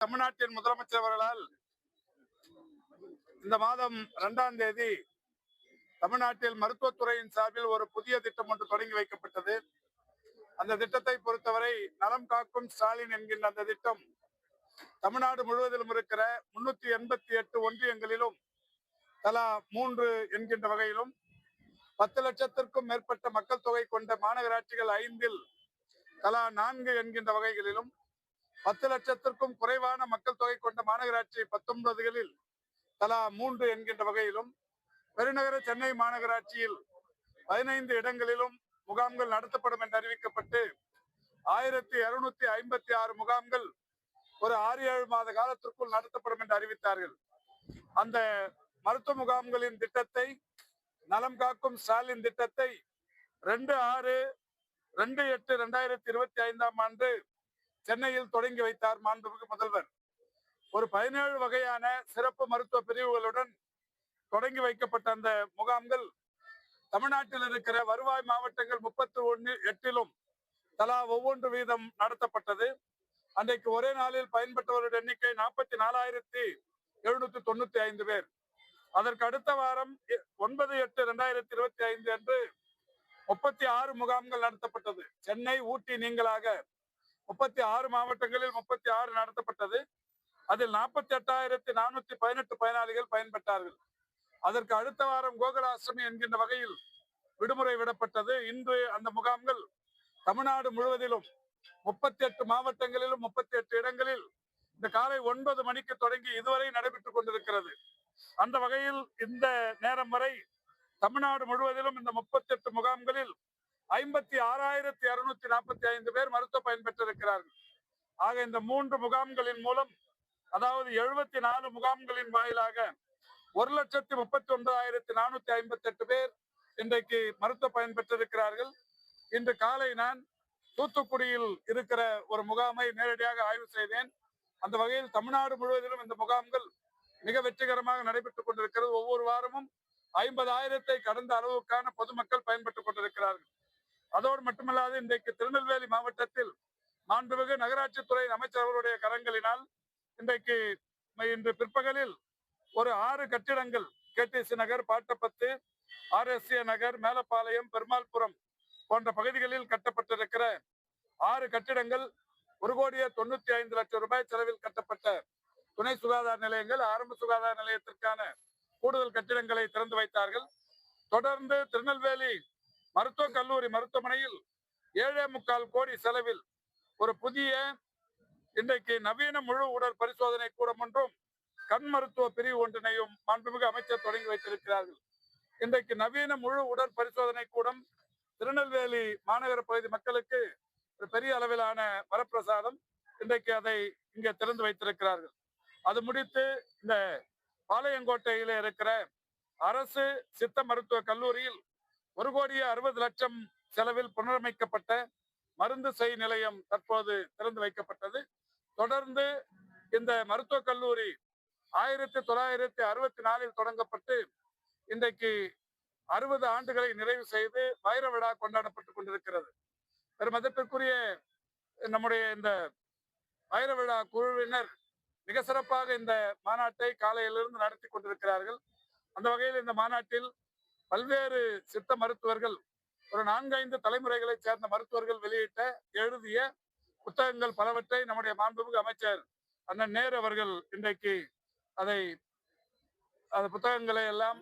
தமிழ்நாட்டின் முதலமைச்சர் அவர்களால் இந்த மாதம் இரண்டாம் தேதி தமிழ்நாட்டில் மருத்துவத்துறையின் சார்பில் ஒரு புதிய திட்டம் ஒன்று தொடங்கி வைக்கப்பட்டது. அந்த திட்டத்தை பொறுத்தவரை நலம் காக்கும் ஸ்டாலின் என்கின்ற அந்த திட்டம் தமிழ்நாடு முழுவதிலும் இருக்கிற முன்னூத்தி எண்பத்தி எட்டு ஒன்றியங்களிலும் தலா மூன்று என்கின்ற வகையிலும் பத்து லட்சத்திற்கும் மேற்பட்ட மக்கள் தொகை கொண்ட மாநகராட்சிகள் ஐந்தில் தலா நான்கு என்கின்ற வகைகளிலும் பத்து லட்சத்திற்கும் குறைவான மக்கள் தொகை கொண்ட மாநகராட்சி பத்தொன்பதுகளில் தலா மூன்று என்கின்ற வகையிலும் பெருநகர சென்னை மாநகராட்சியில் பதினைந்து இடங்களிலும் முகாம்கள் நடத்தப்படும் என்று அறிவிக்கப்பட்டு ஆயிரத்தி இருநூத்தி ஐம்பத்தி ஆறு முகாம்கள் ஒரு ஆறு ஏழு மாத காலத்திற்குள் நடத்தப்படும் என்று அறிவித்தார்கள். அந்த மருத்துவ முகாம்களின் திட்டத்தை நலம் காக்கும் ஸ்டாலின் திட்டத்தை ரெண்டு ஆறு ரெண்டு எட்டு ரெண்டாயிரத்தி இருபத்தி ஐந்தாம் ஆண்டு சென்னையில் தொடங்கி வைத்தார் மாண்புமிகு முதல்வர். ஒரு பதினேழு வகையான சிறப்பு மருத்துவ பிரிவுகளுடன் தொடங்கி வைக்கப்பட்ட அந்த முகாம்கள் தமிழ்நாட்டில் இருக்கிற வருவாய் மாவட்டங்கள் முப்பத்தி ஒன்று எட்டிலும் தலா ஒவ்வொன்று வீதம் நடத்தப்பட்டது. அன்றைக்கு ஒரே நாளில் பயன்பெற்றவருடைய எண்ணிக்கை நாற்பத்தி நாலாயிரத்தி எழுநூத்தி தொண்ணூத்தி ஐந்து பேர். அதற்கு அடுத்த வாரம் ஒன்பது எட்டு ரெண்டாயிரத்தி இருபத்தி ஐந்து அன்று முப்பத்தி ஆறு முகாம்கள் நடத்தப்பட்டது. சென்னை ஊட்டி நீங்களாக முப்பத்தி ஆறு மாவட்டங்களில் முப்பத்தி ஆறு நடத்தப்பட்டது. அதில் நாற்பத்தி எட்டாயிரத்தி நானூத்தி பதினெட்டு பயனாளிகள் பயன்பெற்றார்கள். அதற்கு அடுத்த வாரம் கோகுலாசிரமி என்கின்ற வகையில் விடுமுறை விடப்பட்டது. இன்று அந்த முகாம்கள் தமிழ்நாடு முழுவதிலும் முப்பத்தி எட்டு மாவட்டங்களிலும் முப்பத்தி எட்டு இடங்களில் இந்த காலை ஒன்பது மணிக்கு தொடங்கி இதுவரை நடைபெற்றுக் கொண்டிருக்கிறது. அந்த வகையில் இந்த நேரம் வரை தமிழ்நாடு முழுவதிலும் இந்த முப்பத்தி எட்டு முகாம்களில் ஐம்பத்தி ஆறாயிரத்தி இருநூத்தி நாற்பத்தி ஐந்து பேர் மருத்துவ பயன்பெற்றிருக்கிறார்கள். ஆக இந்த மூன்று முகாம்களின் மூலம் அதாவது எழுபத்தி நாலு முகாம்களின் வாயிலாக ஒரு லட்சத்தி முப்பத்தி ஒன்பதாயிரத்தி நானூத்தி ஐம்பத்தி எட்டு பேர் இன்றைக்கு மருத்துவ பயன் பெற்றிருக்கிறார்கள் இன்று காலை நான் தூத்துக்குடியில் இருக்கிற ஒரு முகாமை நேரடியாக ஆய்வு செய்தேன். அந்த வகையில் தமிழ்நாடு முழுவதிலும் இந்த முகாம்கள் மிக வெற்றிகரமாக நடைபெற்றுக் கொண்டிருக்கிறது. ஒவ்வொரு வாரமும் ஐம்பதாயிரத்தை கடந்த அளவுக்கான பொதுமக்கள் பயன்பட்டுக் கொண்டிருக்கிறார்கள். அதோடு மட்டுமல்லாது இன்றைக்கு திருநெல்வேலி மாவட்டத்தில் மாண்புமிகு நகராட்சித்துறை அமைச்சர் அவருடைய கரங்களினால் இன்றைக்கு இன்று பிற்பகலில் ஒரு ஆறு கட்டிடங்கள் கேடிசி நகர் பாட்டப்பத்து ஆர்எஸ்ஏ நகர் மேலப்பாளையம் பெருமாள்புரம் போன்ற பகுதிகளில் கட்டப்பட்டிருக்கிற ஆறு கட்டிடங்கள் ஒரு கோடியே தொண்ணூத்தி ஐந்து லட்சம் ரூபாய் செலவில் கட்டப்பட்ட துணை சுகாதார நிலையங்கள். ஆரம்ப சுகாதார நிலையத்திற்கான கூடுதல் கட்டிடங்களை திறந்து வைத்தார்கள். தொடர்ந்து திருநெல்வேலி மருத்துவக் கல்லூரி மருத்துவமனையில் ஏழே முக்கால் கோடி செலவில் ஒரு புதிய இன்றைக்கு நவீன முழு உடல் பரிசோதனை கூடம் ஒன்றும் கண் மருத்துவ பிரிவு ஒன்றினையும் மாண்புமிகு அமைச்சர் தொடங்கி வைத்திருக்கிறார்கள். இன்றைக்கு நவீன முழு உடல் பரிசோதனை கூடம் திருநெல்வேலி மாநகர பகுதி மக்களுக்கு ஒரு பெரிய அளவிலான வரப்பிரசாதம் இன்றைக்கு அதை இங்கே திறந்து வைத்திருக்கிறார்கள். அது முடித்து இந்த பாளையங்கோட்டையில இருக்கிற அரசு சித்த மருத்துவ கல்லூரியில் ஒரு கோடியே அறுபது லட்சம் செலவில் புனரமைக்கப்பட்ட மருந்து செய் நிலையம் தற்போது திறந்து வைக்கப்பட்டது. தொடர்ந்து இந்த மருத்துவக் கல்லூரி ஆயிரத்தி தொள்ளாயிரத்தி அறுபத்தி நாலில் தொடங்கப்பட்டு இன்றைக்கு அறுபது ஆண்டுகளை நிறைவு செய்து வைர விழா கொண்டாடப்பட்டுக் கொண்டிருக்கிறது. பெருமதிப்பிற்குரிய நம்முடைய இந்த வைர விழா குழுவினர் மிக சிறப்பாக இந்த மாநாட்டை காலையிலிருந்து நடத்தி கொண்டிருக்கிறார்கள். அந்த வகையில் இந்த மாநாட்டில் பல்வேறு சித்த மருத்துவர்கள் ஒரு நான்கைந்து தலைமுறைகளை சேர்ந்த மருத்துவர்கள் வெளியிட்ட எழுதிய புத்தகங்கள் பலவற்றை நம்முடைய மாண்புமிகு அமைச்சர் அண்ணன் நேரு அவர்கள் இன்றைக்கு அதை அந்த புத்தகங்களை எல்லாம்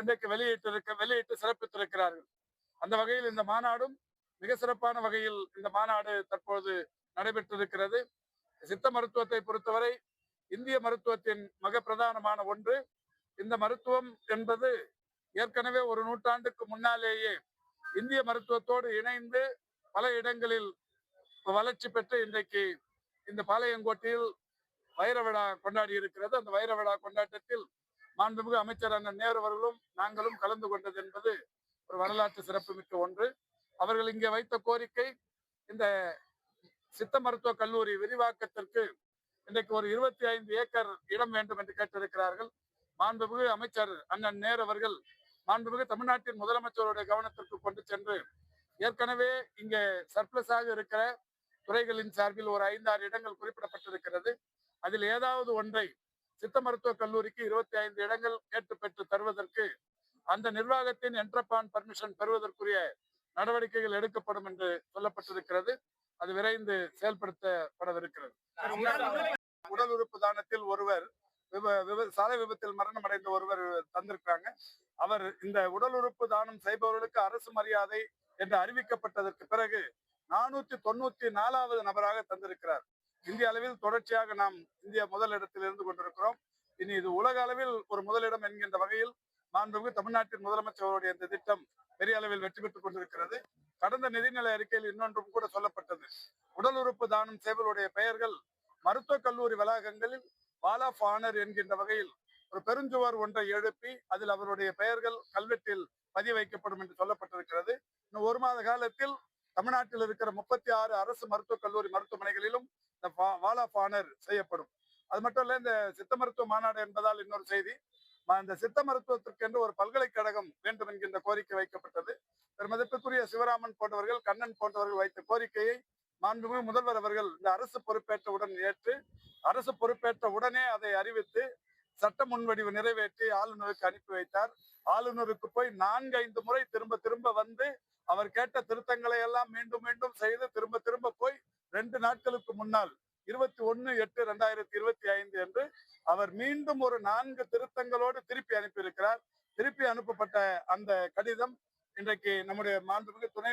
இன்றைக்கு வெளியிட்டிருக்க வெளியிட்டு சிறப்பித்திருக்கிறார்கள். அந்த வகையில் இந்த மாநாடும் மிக சிறப்பான வகையில் இந்த மாநாடு தற்போது நடைபெற்றிருக்கிறது. சித்த மருத்துவத்தை பொறுத்தவரை இந்திய மருத்துவத்தின் மிக பிரதானமான ஒன்று. இந்த மருத்துவம் என்பது ஏற்கனவே ஒரு நூற்றாண்டுக்கு முன்னாலேயே இந்திய மருத்துவத்தோடு இணைந்து பல இடங்களில் வளர்ச்சி பெற்று இன்றைக்கு இந்த பாளையங்கோட்டையில் வைர விழா கொண்டாடி இருக்கிறது. அந்த வைர விழா கொண்டாட்டத்தில் மாண்புமிகு அமைச்சர் அண்ணன் நேரு அவர்களும் நாங்களும் கலந்து கொண்டது என்பது ஒரு வரலாற்று சிறப்புமிக்க ஒன்று. அவர்கள் இங்கே வைத்த கோரிக்கை இந்த சித்த மருத்துவ கல்லூரி விரிவாக்கத்திற்கு இன்றைக்கு ஒரு இருபத்தி ஐந்து ஏக்கர் இடம் வேண்டும் என்று கேட்டிருக்கிறார்கள். மாண்புமிகு அமைச்சர் அண்ணன் நேரு அவர்கள் மாண்புமிகு தமிழ்நாட்டின் முதலமைச்சருடைய கவனத்திற்கு கொண்டு சென்று ஏற்கனவே இங்கே சர்ப்ளஸாக இருக்கிற துறைகளின் சார்பில் ஒரு ஐந்தாறு இடங்கள் குறிப்பிடப்பட்டிருக்கிறது. அதில் ஏதாவது ஒன்றை சித்த மருத்துவக் கல்லூரிக்கு இருபத்தி ஐந்து இடங்கள் கேட்டு பெற்று தருவதற்கு அந்த நிர்வாகத்தின் என்ட்ரபான் பர்மிஷன் பெறுவதற்குரிய நடவடிக்கைகள் எடுக்கப்படும் என்று சொல்லப்பட்டிருக்கிறது. அது விரைந்து செயல்படுத்தப்படவிருக்கிறது. உடல் உறுப்பு தானத்தில் ஒருவர் விப- விப- சாலை விபத்தில் மரணம் அடைந்த ஒருவர் தந்திருக்கிறாங்க. அவர் இந்த உடல் உறுப்பு தானம் செய்பவர்களுக்கு அரசு மரியாதை என்று அறிவிக்கப்பட்டதற்கு பிறகு நானூத்தி தொண்ணூத்தி நாலாவது நபராக தந்திருக்கிறார். இந்திய அளவில் தொடர்ச்சியாக நாம் இந்திய முதலிடத்தில் இருந்து கொண்டிருக்கிறோம். இனி இது உலக அளவில் ஒரு முதலிடம் என்கின்ற வகையில் மாண்புமிகு தமிழ்நாட்டின் முதலமைச்சருடைய இந்த திட்டம் பெரிய அளவில் வெற்றி பெற்றுக் கொண்டிருக்கிறது. கடந்த நிதிநிலை அறிக்கையில் இன்னொன்றும் கூட சொல்லப்பட்டது. உடல் உறுப்பு தானம் செய்பவருடைய பெயர்கள் மருத்துவக் கல்லூரி வளாகங்களில் வால் ஆஃப் ஆனர் என்கின்ற வகையில் ஒரு பெருஞ்சுவர் ஒன்றை எழுப்பி அதில் அவருடைய பெயர்கள் கல்வெட்டில் பதிய வைக்கப்படும் என்று சொல்லப்பட்டிருக்கிறது. இன்னும் ஒரு மாத காலத்தில் தமிழ்நாட்டில் இருக்கிற முப்பத்தி ஆறு அரசு மருத்துவக் கல்லூரி மருத்துவமனைகளிலும் இந்த வால் ஆஃப் ஆனர் செய்யப்படும். அது மட்டும் இல்ல இந்த சித்த மருத்துவ மாநாடு என்பதால் இன்னொரு செய்தி. இந்த சித்த மருத்துவத்திற்கென்று ஒரு பல்கலைக்கழகம் வேண்டும் என்கின்ற கோரிக்கை வைக்கப்பட்டது. பெருமதிப்புக்குரிய சிவராமன் போன்றவர்கள் கண்ணன் போன்றவர்கள் வைத்த கோரிக்கையை மாண்புமிகு முதல்வர் அவர்கள் இந்த அரசு பொறுப்பேற்றவுடன் ஏற்று அரசு பொறுப்பேற்ற உடனே அதை அறிவித்து சட்ட முன்வடிவு நிறைவேற்றி ஆளுநருக்கு அனுப்பி வைத்தார். ஆளுநருக்கு போய் நான்கு ஐந்து முறை திரும்ப திரும்ப வந்து அவர் கேட்ட திருத்தங்களை எல்லாம் மீண்டும் மீண்டும் செய்து திரும்ப திரும்ப போய் ரெண்டு நாட்களுக்கு முன்னால் இருபத்தி ஒன்னு எட்டு ரெண்டாயிரத்தி இருபத்தி ஐந்து என்று அவர் மீண்டும் ஒரு நான்கு திருத்தங்களோடு திருப்பி அனுப்பியிருக்கிறார். திருப்பி அனுப்பப்பட்ட அந்த கடிதம் இன்றைக்கு நம்முடைய மாண்புமிகு துணை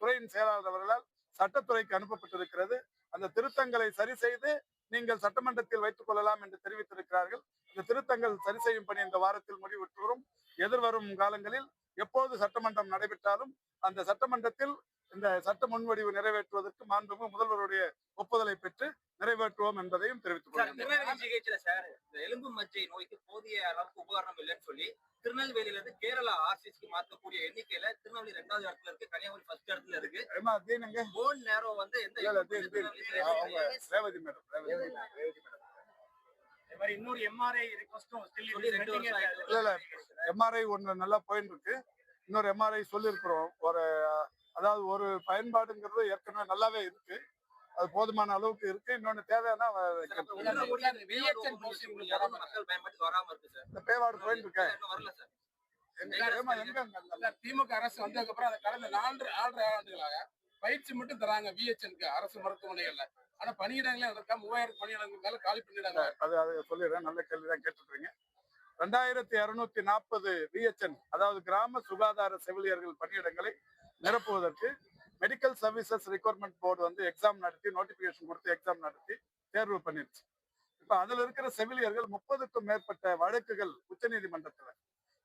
துறையின் செயலாளர் அவர்களால் சட்டத்துறைக்கு அனுப்பப்பட்டிருக்கிறது. அந்த திருத்தங்களை சரி செய்து நீங்கள் சட்டமன்றத்தில் வைத்துக் கொள்ளலாம் என்று தெரிவித்திருக்கிறார்கள். இந்த திருத்தங்கள் சரி செய்யும் பணி இந்த வாரத்தில் முடிவுற்று வரும். எதிர்வரும் காலங்களில் எப்போது சட்டமன்றம் நடைபெற்றாலும் அந்த சட்டமன்றத்தில் இந்த சட்ட முன்வடிவு நிறைவேற்றுவதற்கு மாண்புமிகு முதல்வருடைய ஒப்புதலை பெற்று நிறைவேற்றுவோம் என்பதையும் தெரிவித்துக் சார் இந்த எலும்பு மஜ்ஜை நோய்க்கு போதிய அளவுக்கு உபகரணம் இல்லைன்னு சொல்லி திருநெல்வேலியில இருந்து கேரளா ஆர்சிஸ்க்கு மாற்றக்கூடிய எண்ணிக்கையில திருநெல்வேலி ரெண்டாவது இடத்துல இருக்கு கன்னியாகுமரி ஃபர்ஸ்ட் இடத்துல இருக்கு. போன் நேரோ வந்து எந்த? Revathi madam Revathi madam. இன்னொரு எம்ஆர்ஐ. எம்ஆர்ஐ ஒண்ணு நல்லா போயிட்டு இருக்கு. இன்னொரு எம்ஆர்ஐ சொல்லியிருக்கிறோம் ஒரு அதாவது ஒரு பயன்பாடுங்கிறது ஏற்கனவே நல்லாவே இருக்கு. அது போதுமான அளவுக்கு இருக்கு. இன்னொன்னு தேவையான பேவாடு போயிட்டு இருக்க இன்னும் வரல சார் எங்க ஏம்மா, எங்க அங்க அந்த- இல்ல, திமுக அரசு வந்ததுக்கு அப்புறம் அதை கடந்த நான்கு ஆறு ஆண்டுகளாக பயிற்சி மட்டும் தராங்க விஹெச்எனுக்கு அரசு மருத்துவமனைகள்ல. ஆனா பணியிடங்களே இருக்கா மூவாயிரம் பணியிடங்களுக்கு மேல காலி பண்ணிடாங்க அது அதை சொல்லிடுறேன். நல்ல கேள்வி தான் கேட்டுருக்கீங்க ரெண்டாயிரத்தி இருநூத்தி நாற்பது விஹெச்என் அதாவது கிராம சுகாதார செவிலியர்கள் பணியிடங்களை நிரப்புவதற்கு மெடிக்கல் சர்வீசஸ் ரெக்யர்மெண்ட் போர்டு வந்து எக்ஸாம் நடத்தி நோட்டிபிகேஷன் கொடுத்து எக்ஸாம் நடத்தி தேர்வு பண்ணிருச்சு. இப்ப அதுல இருக்கிற செவிலியர்கள் முப்பதுக்கும் மேற்பட்ட வழக்குகள் உச்சநீதிமன்றத்தில்.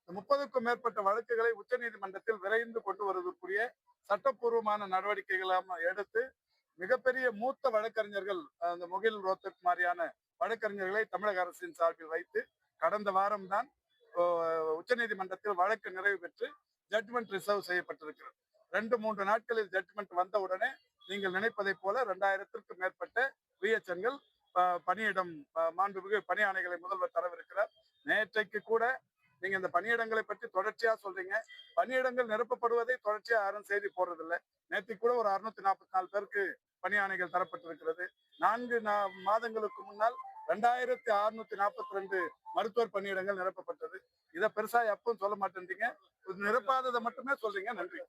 முப்பதுக்கும் மேற்பட்ட வழக்குகளை உச்சநீதிமன்றத்தில் விரைந்து கொண்டு வருவதற்குரிய சட்டப்பூர்வமான நடவடிக்கைகளாக எடுத்து மிகப்பெரிய மூத்த வழக்கறிஞர்கள் அந்த முகில் ரோத்தக் மாதிரியான வழக்கறிஞர்களை தமிழக அரசின் சார்பில் வைத்து கடந்த வாரம் தான் உச்சநீதிமன்றத்தில் வழக்கு நிறைவு பெற்று ஜட்மெண்ட் ரிசர்வ் செய்யப்பட்டிருக்கிறது. ரெண்டு மூன்று நாட்களில் ஜட்மெண்ட் வந்த உடனே நீங்கள் நினைப்பதைப் போல ரெண்டாயிரத்திற்கும் மேற்பட்ட விஎச்என்கள் பணியிடம் மாண்புமிகு பணி ஆணைகளை முதல்வர் தரவிருக்கிறார். நேற்றைக்கு கூட நீங்க இந்த பணியிடங்களை பற்றி தொடர்ச்சியா சொல்றீங்க. பணியிடங்கள் நிரப்பப்படுவதை தொடர்ச்சியா யாரும் செய்தி போடுறதில்லை. நேற்று கூட ஒரு அறுநூத்தி நாற்பத்தி நாலு பேருக்கு பணி ஆணைகள் தரப்பட்டிருக்கிறது. நான்கு நா- மாதங்களுக்கு முன்னால் ரெண்டாயிரத்தி அறுநூத்தி நாற்பத்தி ரெண்டு மருத்துவர் பணியிடங்கள் நிரப்பப்பட்டது இதை பெருசா எப்பவும் சொல்ல மாட்டேன்றீங்க இது நிரப்பாததை மட்டுமே சொல்றீங்க நன்றி